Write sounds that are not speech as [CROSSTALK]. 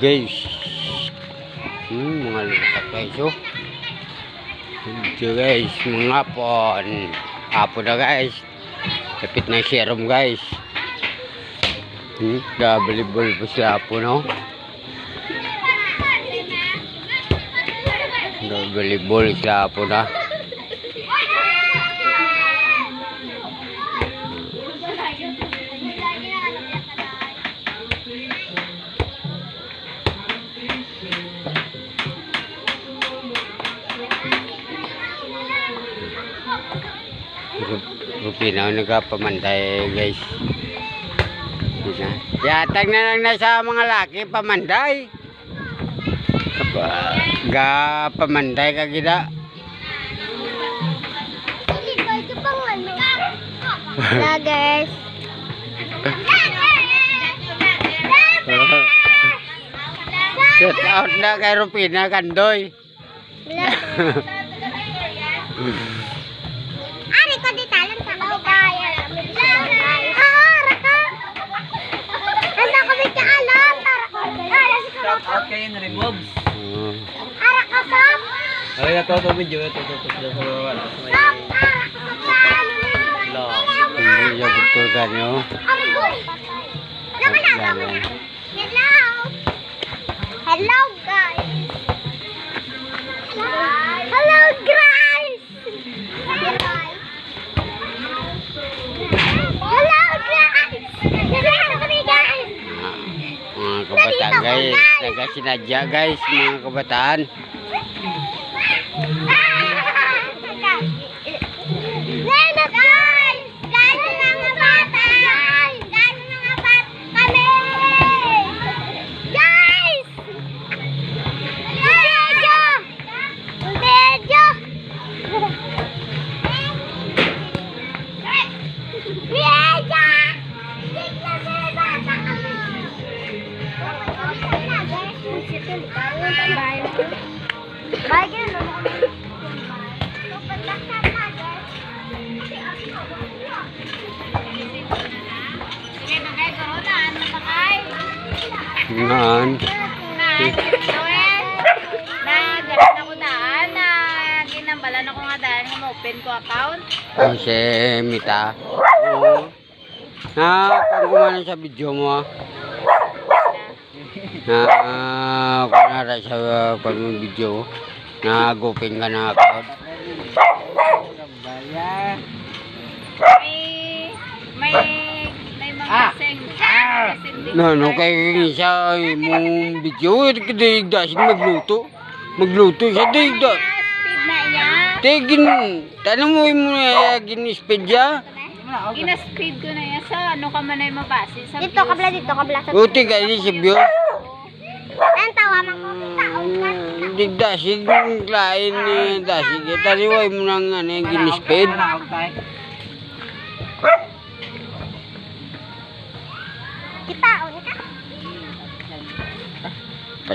guys. Hmm, mga lupat guys oh. Ito guys, mga pon. Apo na guys. Lapit na serum guys. Hmm, gabalibol po si Apo no. Gabalibol si Apo na. Rupina nagpamanday guys. Yatag na lang na sa mga laki pamanday. Ga pamanday ka gida. Vloggers. Shout out na kay Rupina Kandoy. [LAUGHS] kayo na rin, Bobs. Ara ka sap. Ay, ito ito video. Ito ito ito sa baba. Sa may- Sap. Ara ka sap. Hello. Hindi kabataan guys, nagasinadya guys, mga kabataan. Bye, ganun. Ngan. Nagalan ako daan na ginambalan ako nga daan nga open ko account. Ang si Mita. Oo. Na, kung kumana sa video mo ah. Na, kung nara sa pag video, na guping ka na account. May may mga sing. sing- No, no, kay siya mong video, kadaigda siya magluto. Magluto siya, daigda. Speed na niya. Tigin, tanong mo mo na gin-speed siya. Ina-speed ko na yan sa ano ka man ay mabase. Sa Dito, kabla dito, kabla sa Buti ka ni si Bio. Ang tawa man ko. Hindi dasig ng klain ni dasig. Taliway mo nang ano gin-speed. Kita,